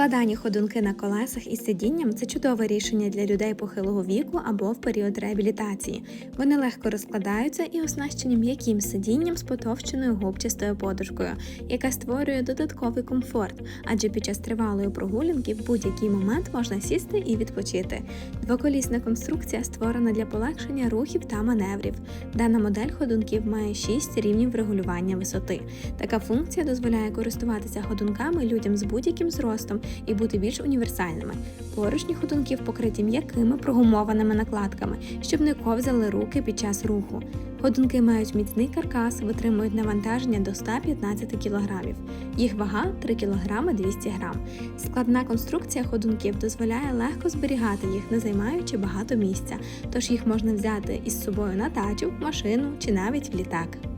Складані ходунки на колесах із сидінням це чудове рішення для людей похилого віку або в період реабілітації. Вони легко розкладаються і оснащені м'яким сидінням з потовщеною губчастою подушкою, яка створює додатковий комфорт, адже під час тривалої прогулянки в будь-який момент можна сісти і відпочити. Двоколісна конструкція створена для полегшення рухів та маневрів. Дана модель ходунків має 6 рівнів регулювання висоти. Така функція дозволяє користуватися ходунками людям з будь-яким зростом і бути більш універсальними. Поручні ходунків покриті м'якими прогумованими накладками, щоб не ковзали руки під час руху. Ходунки мають міцний каркас, витримують навантаження до 115 кг. Їх вага 3 кг 200 г. Складна конструкція ходунків дозволяє легко зберігати їх, не займаючи багато місця, тож їх можна взяти із собою на дачу, машину чи навіть в літак.